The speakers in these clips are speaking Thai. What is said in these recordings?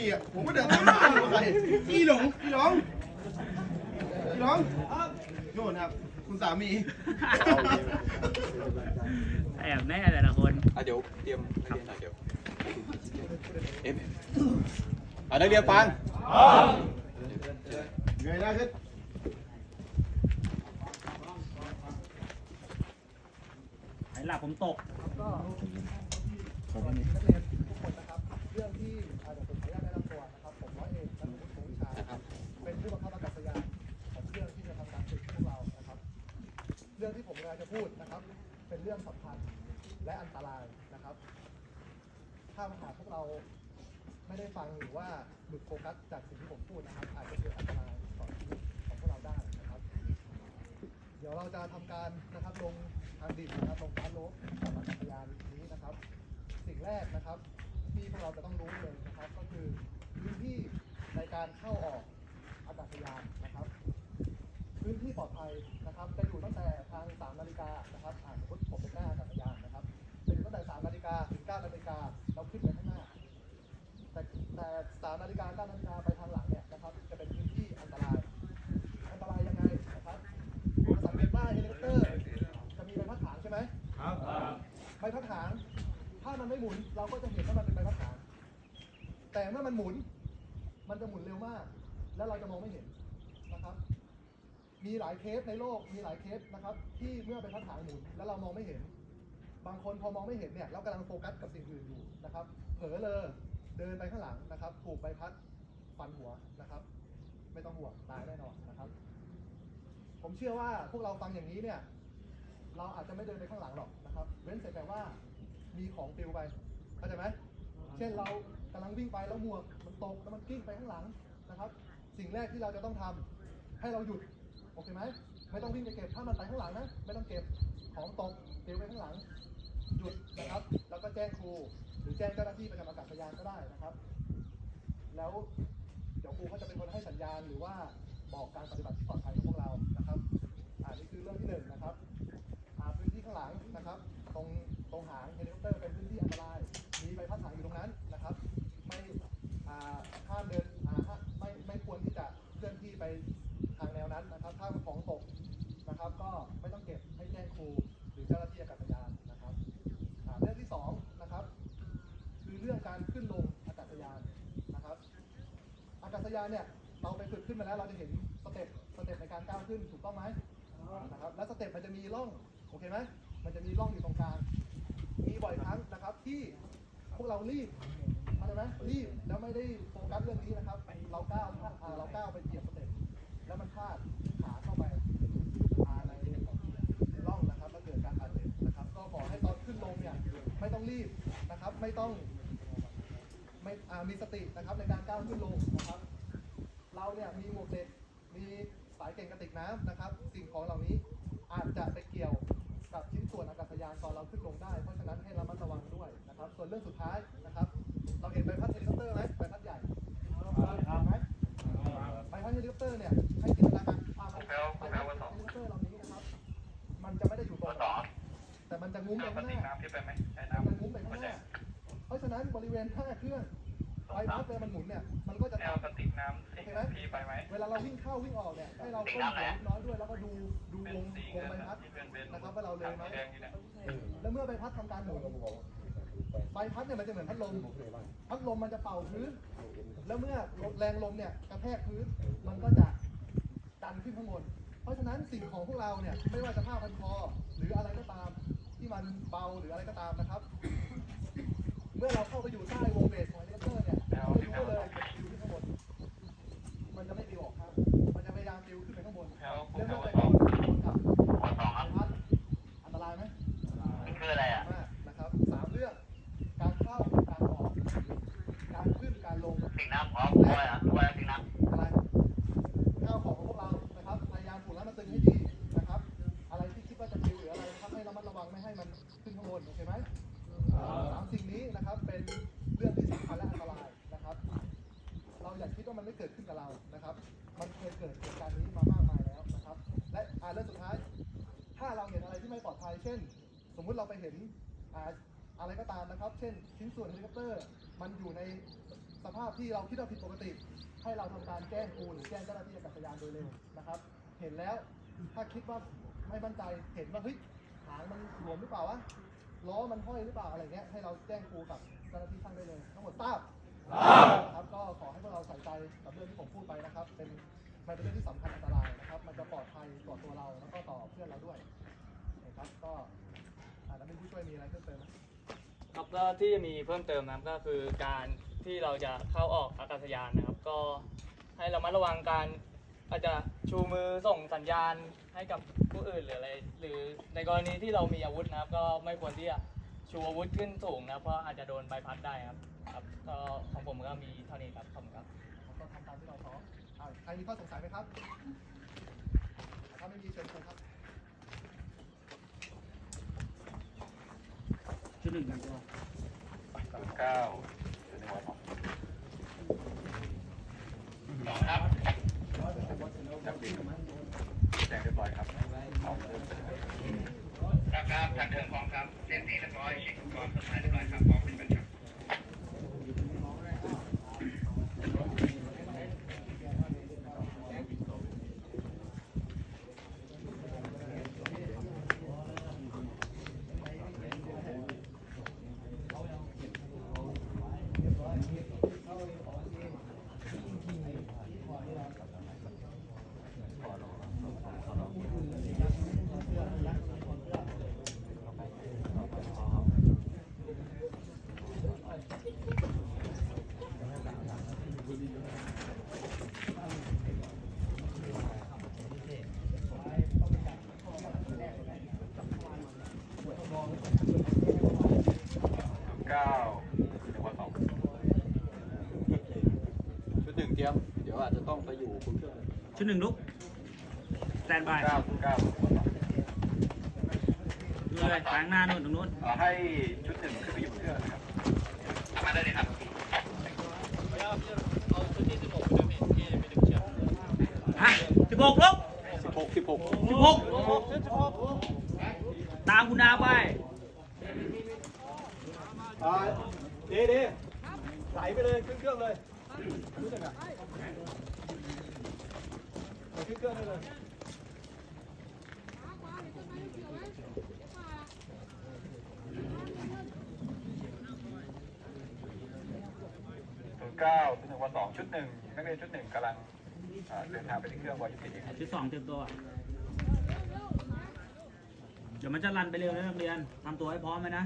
มีอะผมก็เดินตามหาอยู่ใครพี่หลงพี่หลงพี่หลงโน่นครับ คุณสามีแอบแน่แต่ละคน อะเดี๋ยวเตรียมนักเรียนหน่อยเดี๋ยวเอ็มอะนักเรียนฟังเงยหน้าขึ้นไหนหลับผมตกก็สวัสดีนักเรียนทุกคนนะครับ เรื่องที่อาจจะเป็น จะพูดนะครับ เป็นเรื่องสำคัญและอันตรายนะครับ ถ้าหากพวกเราไม่ได้ฟังหรือว่าหลุดโฟกัสจากสิ่งที่ผมพูดนะครับ อาจจะเกิดอันตรายต่อชีวิตของพวกเราได้นะครับ เดี๋ยวเราจะทำการนะครับลงทางดินนะครับลงฟ้าโลบกับอากาศยานนี้นะครับ สิ่งแรกนะครับ ที่พวกเราจะต้องรู้เลยนะครับ ก็คือพื้นที่ในการเข้าออกอากาศยานนะครับ พื้นที่ปลอดภัยนะครับจะอยู่ตั้งแต่ทาง3นาฬิกานะครับอ่าสมมติผมเป็นหน้าอากาศยานนะครับจะอยู่ตั้งแต่3นาฬิกาถึง9นาฬิกาเราขึ้นไปข้างหน้า แต่แต่3นาฬิกา9นาฬิกาไปทางหลังเนี่ยนะครับจะเป็นพื้นที่อันตรายอันตรายยังไงนะครับจะสังเกตว่าเฮลิคอปเตอร์จะมีใบพัดถางใช่ไหมครับใบพัดถาง ถ้ามันไม่หมุนเราก็จะเห็นว่ามันเป็นใบพัดถางแต่เมื่อมันหมุน มันจะหมุนเร็วมาก แล้วเราจะมองไม่เห็นนะครับ มีหลายเคสในโลกมีหลายเคสนะครับ ที่เมื่อใบพัดถางหมุนแล้วเรามองไม่เห็น บางคนพอมองไม่เห็นเนี่ยเรากำลังโฟกัสกับสิ่งอื่นอยู่นะครับ เผลอเลยเดินไปข้างหลังนะครับถูกใบพัดฟันหัวนะครับ ไม่ต้องห่วงตายแน่นอนนะครับ ผมเชื่อว่าพวกเราฟังอย่างนี้เนี่ย เราอาจจะไม่เดินไปข้างหลังหรอกนะครับ เว้นแต่แต่ว่ามีของปลิวไปเข้าใจไหมเช่นเรากำลังวิ่งไปแล้วหมวกมันตกแล้วมันกิ้งไปข้างหลังนะครับ สิ่งแรกที่เราจะต้องทำให้เราหยุด อเคไหมไม่ต้องวิ่งไปเก็บ ถ้ามันไปข้างหลังนะ ไม่ต้องเก็บ ของตกปลิวไปข้างหลัง หยุดนะครับ แล้วก็แจ้งครู หรือแจ้งเจ้าหน้าที่ประจำอากาศยานก็ได้นะครับ แล้วเดี๋ยวครูก็จะเป็นคนให้สัญญาณหรือว่าบอกการปฏิบัติที่ปลอดภัยของพวกเรานะครับอ่านี่คือเรื่องที่หนึ่งนะครับอาพื้นที่ข้างหลังนะครับ ตรงตรงหางเฮลิคอปเตอร์เป็นพื้นที่อันตราย มีใบพัดถางอยู่ตรงนั้นนะครับ ไม่ห้ามเดินไม่ไม่ควรที่จะเคลื่อนที่ไป ขึ้นถูกต้องไหมนะครับแล้วสเต็ปมันจะมีร่องโอเคไหมมันจะมีร่องอยู่ตรงกลาง มีบ่อยครั้งนะครับที่พวกเรารีบเข้าใจไหมรีบแล้วไม่ได้โฟกัสเรื่องนี้นะครับ เราก้าวพลาเราก้าวไปเหยียบสเต็ปแล้วมันพลาดขาเข้าไปอ่าในร่องนะครับแล้วเกิดการบาดเจ็บนะครับ ก็ขอให้ตอนขึ้นลงเนี่ยไม่ต้องรีบนะครับ ไม่ต้องไม่มีสตินะครับในการก้าวขึ้นลงนะครับ เราเนี่ยมีหมวกเด็กมี สายเก่งกระติกน้ำนะครับ สิ่งของเหล่านี้อาจจะไปเกี่ยวกับชิ้นส่วนอากาศยานตอนเราขึ้นลงได้ เพราะฉะนั้นให้ระมัดระวังด้วยนะครับ ส่วนเรื่องสุดท้ายนะครับ เราเห็นใบพัดเฮลิคอปเตอร์ไหมใบพัดใหญ่ครับไหมใบพัดเฮลิคอปเตอร์เนี่ยให้จินตนาการภาพใบพัดเฮลิคอปเตอร์เหล่านี้นะครับ มันจะไม่ได้อยู่ตรงกลางแต่มันจะงุ้มไปข้างหน้ามันงุ้มไปข้างหน้าเพราะฉะนั้นบริเวณข้างเครื่องใบพัดเวลามันหมุนเนี่ยมันก็จะแนวกระติกน้ำโอสิเคไหมพี่ไปไหม เวลาเราวิ่งเข้าวิ่งออกเนี่ยให้เราก้มหัวเล็กน้อยด้วยแล้วก็ดูดูเป็วงวงใบพัดนะครับว่าเราเลยไหมแดงอยู่เนี่ยแล้วเมื่อใบพัดทำการหมุนใบพัดเนี่ยมันจะเหมือนพัดลม พัดลมมันจะเป่าพื้น แล้วเมื่อแรงลมเนี่ยกระแทกพื้น มันก็จะดันขึ้นข้างบน เพราะฉะนั้นสิ่งของพวกเราเนี่ยไม่ว่าจะผ้าพันคอหรืออะไรก็ตาม ที่มันเบาหรืออะไรก็ตามนะครับ เมื่อเราเข้าไปอยู่ใต้ สิ่งน้ำอ๋อรู้อะไรอะรู้อะไรสิ่งน้ำอะไรข้าวของของพวกเรานะครับพยายามผูกรัดมาตึงให้ดีนะครับ อะไรที่คิดว่าจะปลิวหรืออะไรนะครับให้ระมัดระวังไม่ให้มันขึ้นข้างบนโอเคไหมสามสิ่งนี้นะครับเป็นเรื่องที่สำคัญและอันตรายนะครับ เราอย่าคิดว่ามันไม่เกิดขึ้นกับเรานะครับ มันเคยเกิดเหตุการณ์นี้มามากมายแล้วนะครับ และอ่าเรื่องสุดท้าย ถ้าเราเห็นอะไรที่ไม่ปลอดภัยเช่น สมมุติเราไปเห็นอ่าอะไรก็ตามนะครับ เช่นชิ้นส่วนเฮลิคอปเตอร์ มันอยู่ใน สภาพที่เราคิดว่าผิดปกติ ให้เราทำการแจ้งครูหรือแจ้งเจ้าหน้าที่อากาศยานโดยเร็วนะครับ เห็นแล้วถ้าคิดว่าไม่มั่นใจเห็นว่าเฮ้ยหางมันหลวมหรือเปล่าวะล้อมันห้อยหรือเปล่าอะไรเงี้ยให้เราแจ้งครูกับเจ้าหน้าที่ช่างได้เลยทั้งหมดทราบนะครับก็ขอให้พวกเราใส่ใจกับเรื่องที่ผมพูดไปนะครับ เป็นมันเป็นเรื่องที่สำคัญอันตรายนะครับ มันจะปลอดภัยต่อตัวเราแล้วก็ต่อเพื่อนเราด้วยนะครับก็อ่าแล้วเป็นผู้ช่วยมีอะไรเพิ่มเติมไหมครับก็ที่จะมีเพิ่มเติมนะครับก็คือการ ที่เราจะเข้าออกอากาศยานนะครับ ก็ให้เรามาระวังการอาจจะชูมือส่งสัญญาณให้กับผู้อื่นหรืออะไร หรือในกรณีที่เรามีอาวุธนะครับ ก็ไม่ควรที่จะชูอาวุธขึ้นสูงนะครับเพราะอาจจะโดนใบพัดได้ครับครับก็ของผมก็มีเท่านี้ครับขอบคุณครับผมก็ทำตามที่เราซ้อมอ่าใครมีข้อสงสัยไหมครับถ้าไม่มีเชิญครูครับชุดหนึ่งกันตัวศูนย์เก้าศูนย์หนึ่งวันสอง สอง ครับจับดีครับแจ้งเรียบร้อยครับเอาเริ่มปฏิบัติ ครับครับทางเทิงพร้อมครับเสียงสีเรียบร้อยเช็คอุปกรณ์สถานเรียบร้อยครับพร้อมเป็นประจำ ศูนย์เก้าศูนย์หนึ่งวันสองชุด หนึ่งเตรียม เดี๋ยวอาจจะต้องไปอยู่คุณเครื่องชุดหนึ่งลุกสแตนบายเก้าศูนย์เก้าศูนย์วันสองดูเลยทางหน้านู่นตรงนู้นเอาให้ชุดหนึ่งขึ้นไปอยู่บนเครื่องนะครับทำมาได้เลยครับฮะสิบหกลุกสิบหกสิบหกสิบหกตามคุณนาไปอ่าเด้เด้ไหลไปเลยขึ้นเครื่องเลย ชุดหนึ่งอะเอาขึ้นเครื่องได้เลยเก้าศูนย์หนึ่งวันสองชุดหนึ่งนักเรียนชุดหนึ่งกำลังเดินทางไปที่เครื่องวายุติชุดสองเตรียมตัว เดี๋ยวมันจะรันไปเร็วนะนักเรียนทำตัวให้พร้อมไหมนะ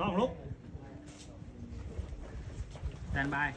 ต้องลุกสแตนบาย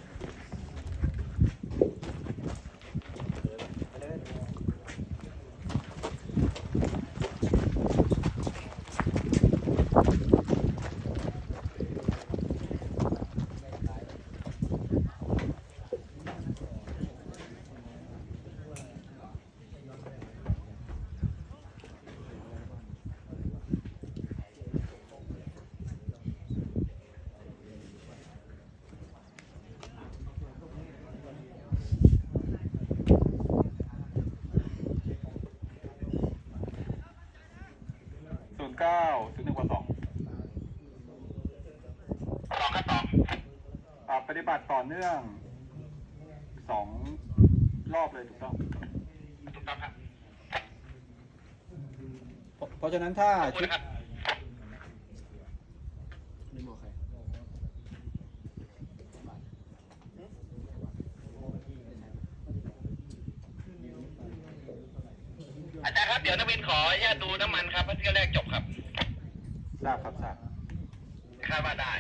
ศูนย์เก้าศูนย์หนึ่งวันสอง สองครับสอง อ่า ปฏิบัติต่อเนื่องสองรอบเลยถูกต้องถูกต้องครับเพราะฉะนั้นถ้าขอบคุชุณดครับอาจารย์ครับ เดี๋ยวนักบินขออนุญาตดูน้ำมันครับเพราะเที่ยวแรกจบครับทราบครับทราบคาดว่าได้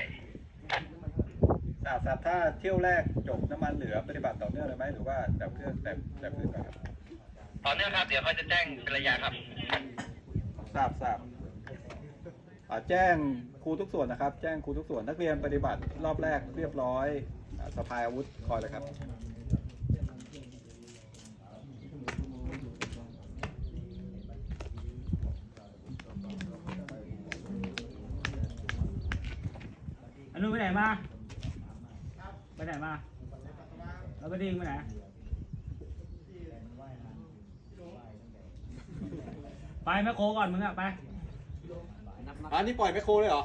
ทราบทราบถ้าเที่ยวแรกจบน้ำมันเหลือปฏิบัติต่อเนื่องเลยไหมหรือว่าแบบเครื่องแบบแบบอื่นไปครับต่อเนื่องครับ เดี๋ยวเขาจะแจ้งเป็นระยะครับ ทราบทราบอ่าแจ้งครูทุกส่วนนะครับ แจ้งครูทุกส่วนนักเรียนปฏิบัติรอบแรกเรียบร้อยอ่าสะพายอาวุธคอยเลยครับอันนู้นไปไหนมา ไปไหนมาเราไปดิ้งไปไหนไปแม่โคก่อนมึงอะไปอันนี้ปล่อยแมคโครเลยเหรอ